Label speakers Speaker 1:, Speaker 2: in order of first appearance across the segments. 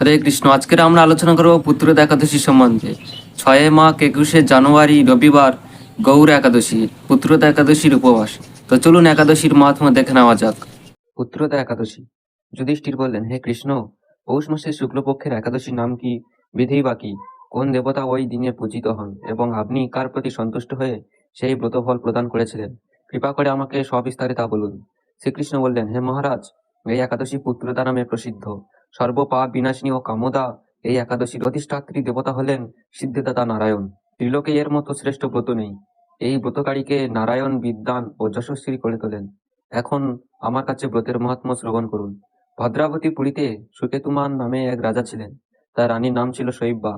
Speaker 1: হরে কৃষ্ণ। আজকের আমরা আলোচনা করব পুত্রদ একাদশী সম্বন্ধে। ছয় মাঘ একুশে জানুয়ারি রবিবার গৌর একাদশী পুত্রদ একাদশীর উপবাস। তো চলুন একাদশীর মাহাত্ম্য দেখে নেওয়া যাক। পুত্রদা একাদশী। যুধিষ্ঠির বললেন, হে কৃষ্ণ, পৌষ মাসের শুক্লপক্ষের একাদশীর নাম কি? বিধি বা কি? কোন দেবতা ওই দিনে পূজিত হন? এবং আপনি কার প্রতি সন্তুষ্ট হয়ে সেই ব্রতফল প্রদান করেছিলেন? কৃপা করে আমাকে সবিস্তারে তা বলুন। শ্রীকৃষ্ণ বললেন, হে মহারাজ, এই একাদশী পুত্রদা নামে প্রসিদ্ধ। সর্বপাপ বিনাশিনী ও কামদা এই একাদশীর অধিষ্ঠাত্রী দেবতা হলেন সিদ্ধিদাতা নারায়ণ। ত্রিলোকে এর মতো শ্রেষ্ঠ ব্রত নেই। এই ব্রতকারীকে নারায়ণ বিদ্যান ও যশস্বী করে তোলেন। এখন আমার কাছে ব্রতের মহাত্ম শ্রবণ করুন। ভদ্রাবতী পুরীতে সুকেতুমান নামে এক রাজা ছিলেন। তার রানীর নাম ছিল শৈব্যা।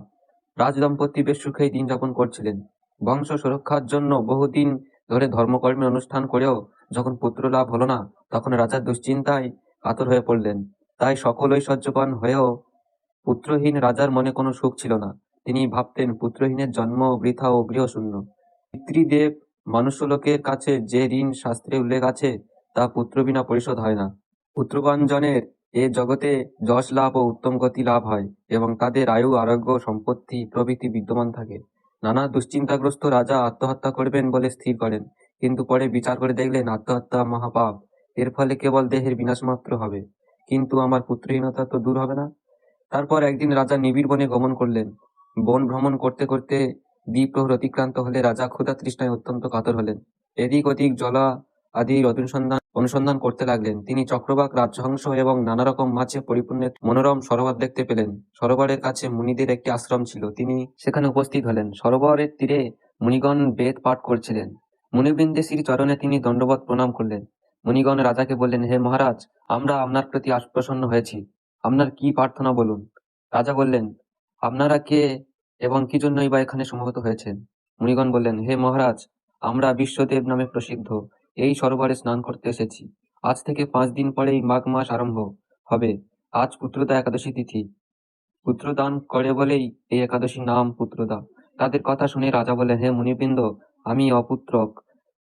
Speaker 1: রাজ দম্পতি বেশ সুখেই দিন যাপন করছিলেন। বংশ সুরক্ষার জন্য বহুদিন ধরে ধর্মকর্মের অনুষ্ঠান করেও যখন পুত্র লাভ হলো না, তখন রাজা দুশ্চিন্তায় কাতর হয়ে পড়লেন। তাই সকল ঐশ্বর্যবান হয়েও পুত্রহীন রাজার মনে কোনো সুখ ছিল না। তিনি ভাবতেন পুত্রহীনের জন্ম বৃথা ও গৃহশূন্য। পিতৃদেব মানুষ্যলোকের কাছে যে ঋণ শাস্ত্রে উল্লেখ আছে, তা পুত্র বিনা পরিশোধ হয় না। পুত্রবান জনের এ জগতে যশ লাভ ও উত্তম গতি লাভ হয় এবং তাদের আয়ু, আরোগ্য, সম্পত্তি প্রভৃতি বিদ্যমান থাকে। নানা দুশ্চিন্তাগ্রস্ত রাজা আত্মহত্যা করবেন বলে স্থির করেন, কিন্তু পরে বিচার করে দেখলেন আত্মহত্যা মহাপাপ। এর ফলে কেবল দেহের বিনাশ মাত্র হবে। কিন্তু আমার পুত্রহীনতা তো দূর হবে না। তারপর একদিন রাজা নিবিড় বনে গমন করলেন। বন ভ্রমণ করতে করতে দ্বীপ্রহর অতিক্রান্ত হলে রাজা ক্ষুধা তৃষ্ণায় অত্যন্ত কাতর হলেন। এদিক ওদিক জলা আদির অনুসন্ধান অনুসন্ধান করতে লাগলেন। তিনি চক্রবাক, রাজহংস এবং নানা রকম মাছে পরিপূর্ণ মনোরম সরোবর দেখতে পেলেন। সরোবরের কাছে মুনিদের একটি আশ্রম ছিল। তিনি সেখানে উপস্থিত হলেন। সরোবরের তীরে মুনিগণ বেদ পাঠ করছিলেন। মুনিবৃন্দে শ্রী চরণে তিনি দণ্ডবত প্রণাম করলেন। মুনিগণ রাজাকে বললেন, হে মহারাজ, আমরা আপনার প্রতি প্রসন্ন হয়েছি। আপনার কি প্রার্থনা বলুন? রাজা বললেন, আপনারা কে এবং কি জন্যই বা এখানে সমবেত হয়েছেন? মুনিগণ বললেন, হে মহারাজ, আমরা বিশ্বদেব নামে প্রসিদ্ধ। এই সরোবরে স্নান করতে এসেছি। আজ থেকে পাঁচ দিন পরেই মাঘ মাস আরম্ভ হবে। আজ পুত্রদা একাদশী তিথি। পুত্রদান করে বলেই এই একাদশীর নাম পুত্রদা। তাদের কথা শুনে রাজা বলে হে মুনিবৃন্দ, আমি অপুত্রক।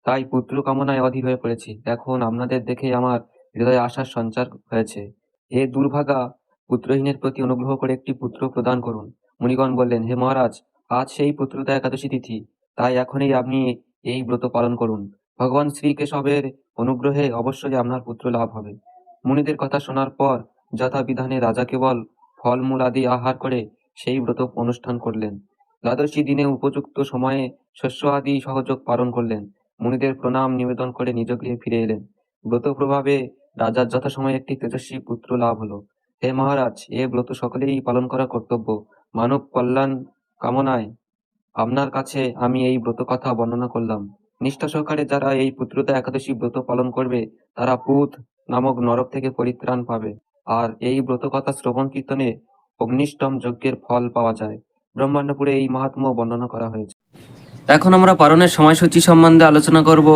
Speaker 1: তাই পুত্র কামনায় অধীর হয়ে পড়েছি। এখন আপনাদের দেখে আমার হৃদয়ে আশার সঞ্চার হয়েছে। হে দুর্ভাগা, পুত্রহীনের প্রতি অনুগ্রহ করে একটি পুত্র প্রদান করুন। মুনিগণ বললেন, হে মহারাজ, আজ সেই পুত্রদা একাদশী তিথি। তাই এখনই আপনি এই ব্রত পালন করুন। ভগবান শ্রীকেশবের অনুগ্রহে অবশ্যই আপনার পুত্র লাভ হবে। মুনিদের কথা শোনার পর যথাবিধানে রাজা কেবল ফলমূল আদি আহার করে সেই ব্রত অনুষ্ঠান করলেন। দ্বাদশী দিনে উপযুক্ত সময়ে শস্য আদি সহযোগ পালন করলেন। মুনিদের প্রণাম নিবেদন করে নিজ গৃহে ফিরে এলেন। ব্রত প্রভাবে রাজার যথাসময়ে একটি তেজস্বী পুত্র লাভ হলো। হে মহারাজ, এ ব্রত সকলেই পালন করা কর্তব্য। মানব কল্যাণ কামনায় আপনার কাছে আমি এই ব্রত কথা বর্ণনা করলাম। নিষ্ঠা সহকারে যারা এই পুত্রতা একাদশী ব্রত পালন করবে, তারা পুত নামক নরক থেকে পরিত্রাণ পাবে। আর এই ব্রত কথা শ্রবণ কীর্তনে অগ্নিষ্টম যজ্ঞের ফল পাওয়া যায়। ব্রহ্মাণ্ডপুরে এই মাহাত্ম্য বর্ণনা করা হয়েছে। এখন আমরা পালনের সময়সূচি সম্বন্ধে আলোচনা করব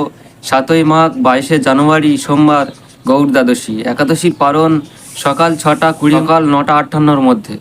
Speaker 1: সাতই মাঘ, বাইশে জানুয়ারি, সোমবার গৌর দ্বাদশী। একাদশীর পালন সকাল ছটা কুড়ি, সকাল নটা আটান্নর মধ্যে।